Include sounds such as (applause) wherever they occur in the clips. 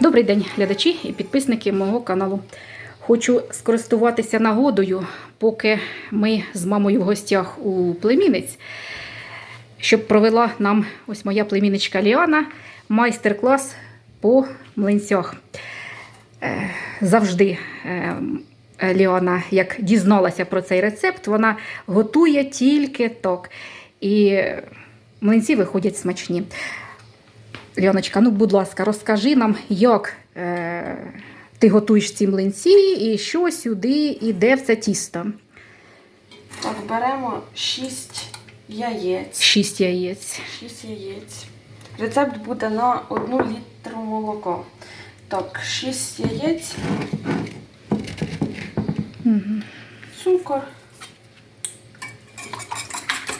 Добрий день, глядачі і підписники мого каналу. Хочу скористуватися нагодою, поки ми з мамою в гостях у племінниць, щоб провела нам ось моя племінничка Ліана майстер-клас по млинцях. Е, Завжди е, Ліана, як дізналася про цей рецепт, вона готує тільки так. І млинці виходять смачні. Ліоночка, ну, будь ласка, розкажи нам, як е, ти готуєш ці млинці і що сюди і де в це тісто. Так, беремо 6 яєць. Шість яєць. 6 яєць. Рецепт буде на 1 літру молока. Так, 6 яєць, Угу. цукор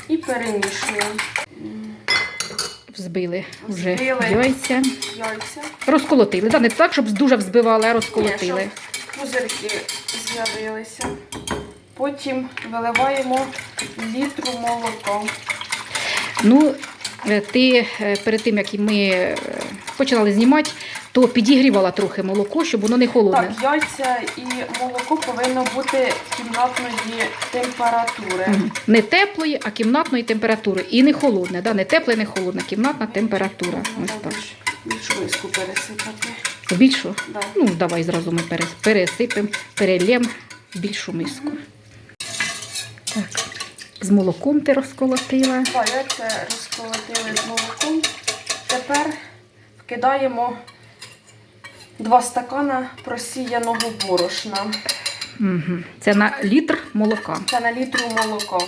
і перемішуємо. Взбили вже Взбили. яйця. Яйця. Розколотили. Да, не так, щоб дуже взбивали, а Ні, розколотили. щоб пузирки з'явилися. Потім виливаємо літру молока. Ну, е, ти е, перед тим, як ми е, починали знімати, то підігрівала трохи молоко, щоб воно не холодне. Так, яйця і молоко повинно бути кімнатної температури. Мгм. Не теплої, а кімнатної температури. І не холодне. Да? Не тепле, не холодне. Кімнатна температура. Ось Треба так. більш- Більшу миску пересипати. В більшу? Да. Ну, давай зразу ми перес- пересипемо, перельємо в більшу миску. Так. З молоком ти розколотила. Два яйця розколотили з молоком. Тепер вкидаємо два стакана просіяного борошна. Угу. Це на літр молока. Це на літру молока.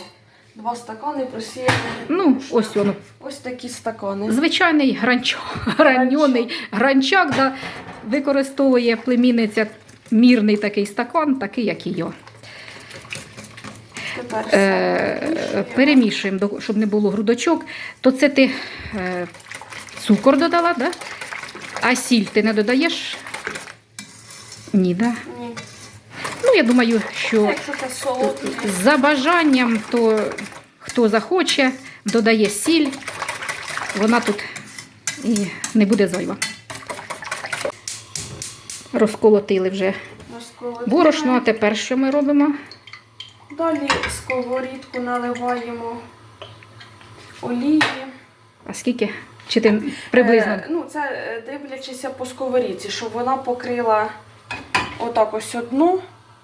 Два стакани просіяного Ну, ось воно. Ось такі стакани. Звичайний гранчак, граньоний гранчак, да, використовує племінниця мірний такий стакан, такий, як і я. Тепер все Е, перемішуємо, щоб не було грудочок. То це ти е, цукор додала, да? а сіль ти не додаєш? Ні, да? Ні. Ну, я думаю, що за бажанням, то хто захоче, додає сіль. Вона тут і не буде зайва. Розколотили вже розколотили. борошно, а тепер що ми робимо? Далі сковорідку наливаємо олії. А скільки? Чи ти приблизно? Е, ну, це е, дивлячися по сковорідці, щоб вона покрила отак ось одну.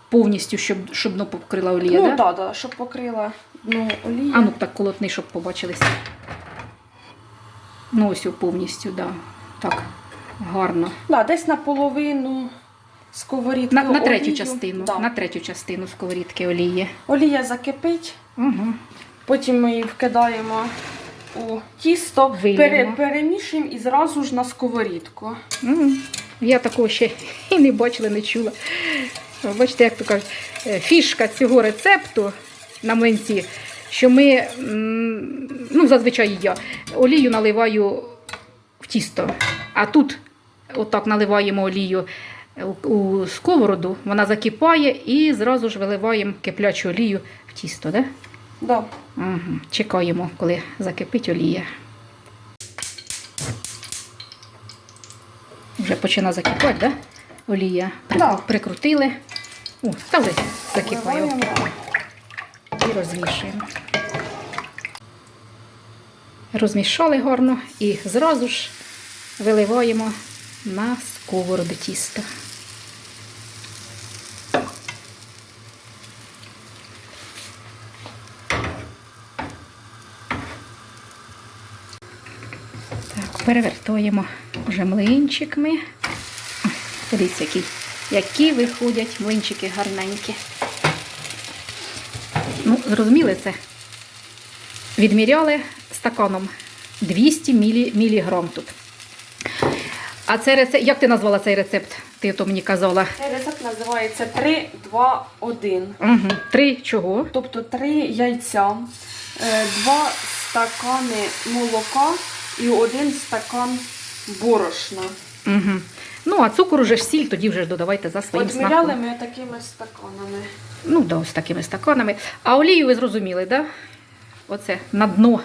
Повністю, щоб, щоб дно покрила олія, ну, да? так, да, щоб покрила дно олії. А ну так колотни, щоб побачилися. Ну, ось повністю, да. Так, гарно. Да, десь наполовину сковорідки На, на третю олію. частину. Да. На третю частину сковорідки олії. Олія закипить, Угу. потім ми її вкидаємо у тісто, пере, перемішуємо і зразу ж на сковорідку. М, Я такого ще і не бачила, не чула. Бачите, як то кажуть, е, фішка цього рецепту на млинці, що ми, ну, зазвичай я, олію наливаю в тісто, а тут отак наливаємо олію у- у сковороду, вона закипає і зразу ж виливаємо киплячу олію в тісто. Да? Да. Угу. Чекаємо, коли закипить олія. Вже почина закипати, да? Олія. Так. Прикрутили. О, та вже закипає. І розмішуємо. Розмішали гарно і зразу ж виливаємо на сковороду тісто. Так, перевертуємо вже млинчиками. Дивіться, які, які виходять млинчики гарненькі. Ну, зрозуміли це. Відміряли стаканом 200 мілі, міліграм тут. А це рецепт, як ти назвала цей рецепт? Ти то мені казала. Цей рецепт називається 3, 2, 1. Угу. Три чого? Тобто 3 яйця, 2 стакани молока і 1 стакан борошна. Угу. Ну, а цукор уже ж сіль, тоді вже ж додавайте за своїм Відміряли смаком. ми такими стаканами. Ну, да, ось такими стаканами. А олію ви зрозуміли, да? Оце на дно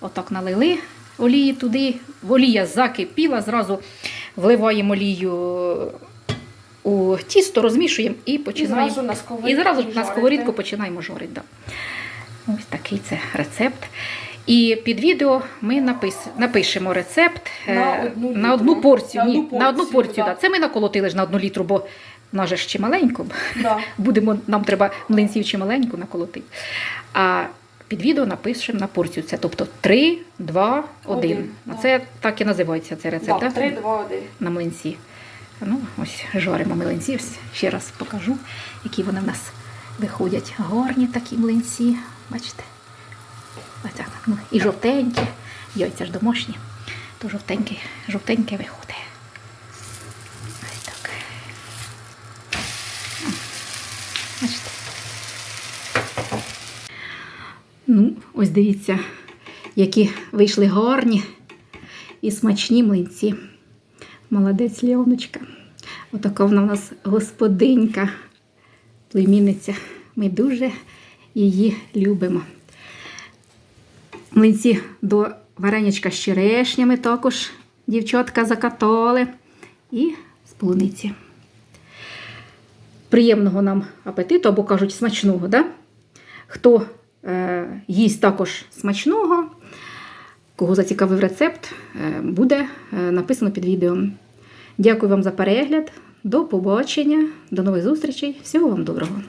отак налили олії туди, олія закипіла, зразу вливаємо олію у тісто, розмішуємо і І починаємо. зразу на сковорідку. І зразу на жарити. сковорідку починаємо жарити. Да. Ось такий це рецепт. І під відео ми напис... напишемо рецепт е, На одну на одну порцію. На Ні, одну на одну порцію, порцію. да. Да. Це ми наколотили ж на одну літру, бо вона же ж чималенько. Да. (laughs) Будемо, нам треба млинців чималеньку наколотити. А під відео напишемо на порцію. Це тобто 3, 2, 1. Один, да. Це так і називається цей рецепт. Да, да? 3, 2, 1. на млинці. Ну, ось жаримо млинці. Ще раз покажу, які вони в нас виходять. Гарні такі млинці. Бачите? Ось. Ну, і жовтенькі. Яйця ж домашні. То жовтеньке, жовтеньке виходить. Ось так. Бачите? Ну, ось дивіться, які вийшли гарні і смачні млинці. Молодець Леоночка. Отака вона в нас господинька, племінниця. Ми дуже її любимо. Млинці до варенячка з черешнями також дівчатка закатали. І з полуниці. Приємного нам апетиту, або кажуть, смачного. Да? Хто е, їсть також смачного, кого зацікавив рецепт, е, буде е, написано під відео. Дякую вам за перегляд. До побачення, до нових зустрічей. Всього вам доброго!